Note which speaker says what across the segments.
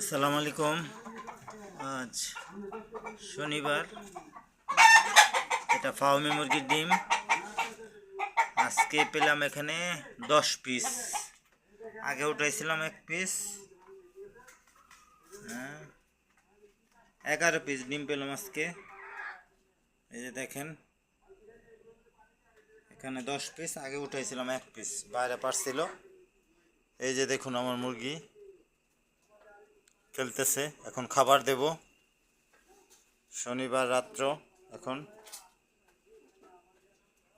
Speaker 1: আসসালামু আলাইকুম আজ শনিবার এটা ফাউমি মুরগির ডিম আজকে পেলাম এখানে দশ পিস আগে উঠাইছিলাম এক পিস হ্যাঁ। এগারো পিস ডিম পেলাম আজকে এই যে দেখেন এখানে দশ পিস আগে উঠাইছিলাম এক পিস বাইরে পারছিল এই যে দেখুন আমার মুরগি খেলতেছে এখন খাবার দেব শনিবার রাত্র এখন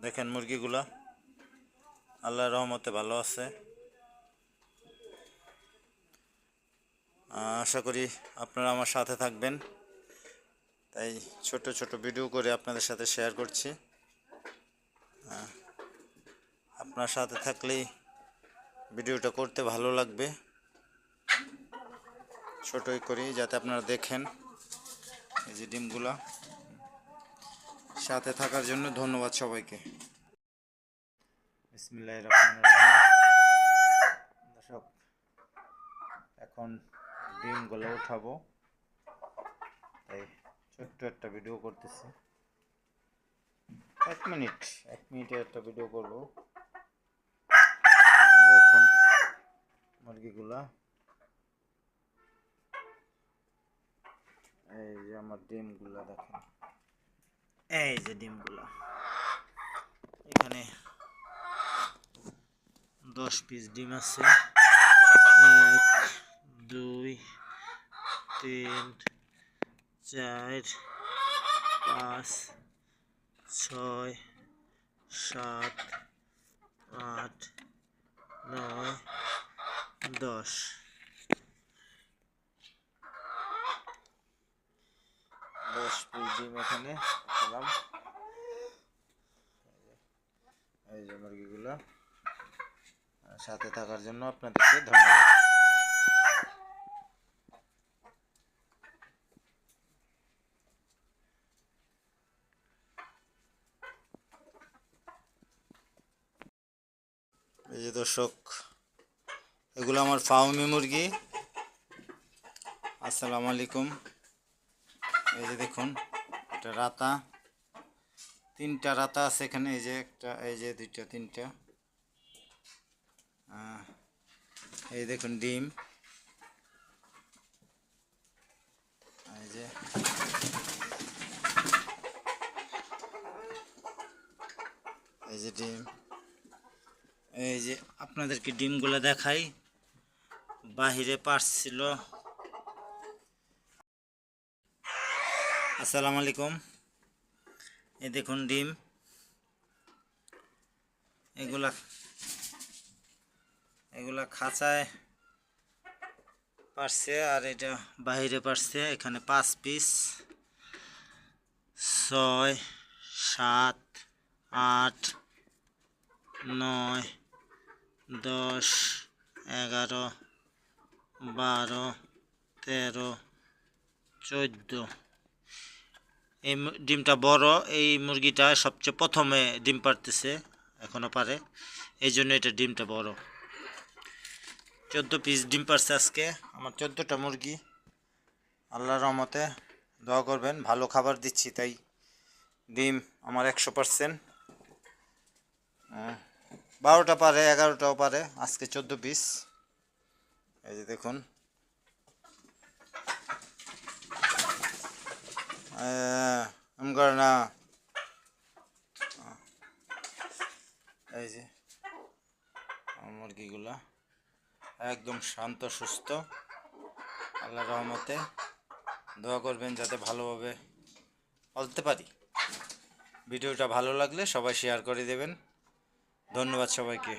Speaker 1: দেখেন মুরগিগুলা আল্লাহ রহমতে ভালো আছে আশা করি আপনারা আমার সাথে থাকবেন তাই ছোট ছোট ভিডিও করে আপনাদের সাথে শেয়ার করছি আপনার সাথে থাকলেই ভিডিওটা করতে ভালো লাগবে ছোটই করি যাতে আপনারা দেখেন এই যে ডিমগুলো সাথে থাকার জন্য ধন্যবাদ সবাইকে বিসমিল্লাহ রহমান দর্শক এখন ডিমগুলো উঠাবো তাই ছোট্ট একটা ভিডিও করতেছি এক মিনিট এক মিনিটের একটা ভিডিও করবো এখন মুরগিগুলা এই যে আমার ডিমগুলো দেখেন এই যে ডিমগুলো এখানে দশ পিস ডিম আছে এক দুই তিন চার পাঁচ ছয় সাত আট নয় দশ এই ডিম এখানে এই যে মুরগিগুলো সাথে থাকার জন্য আপনাদেরকে ধন্যবাদ এই যে দর্শক এগুলো আমার ফাউমি মুরগি আসসালামু আলাইকুম এই যে দেখুন একটা রাতা তিনটা রাতা আছে এখানে এই যে একটা এই যে দুইটা তিনটা এই দেখুন ডিম এই যে এই যে ডিম এই যে আপনাদেরকে ডিমগুলো দেখাই বাহিরে পারছিল আসসালামু আলাইকুম এ দেখুন ডিম এগুলা এগুলা খাঁচায় পারছে আর এটা বাইরে পারছে এখানে পাঁচ পিস ছয় সাত আট নয় দশ এগারো বারো তেরো চোদ্দো এই ডিমটা বড় এই মুরগিটা সবচেয়ে প্রথমে ডিম পারতেছে এখনও পারে এই জন্য এটা ডিমটা বড় চোদ্দ পিস ডিম পারছে আজকে আমার চোদ্দোটা মুরগি আল্লাহ রহমতে দোয়া করবেন ভালো খাবার দিচ্ছি তাই ডিম আমার একশো পারসেন্ট বারোটা পারে এগারোটাও পারে আজকে চোদ্দ পিস এই যে দেখুন এই যে মুরগিগুলা একদম শান্ত সুস্থ আল্লাহ রহমতে দোয়া করবেন যাতে ভালোভাবে বলতে পারি ভিডিওটা ভালো লাগলে সবাই শেয়ার করে দেবেন ধন্যবাদ সবাইকে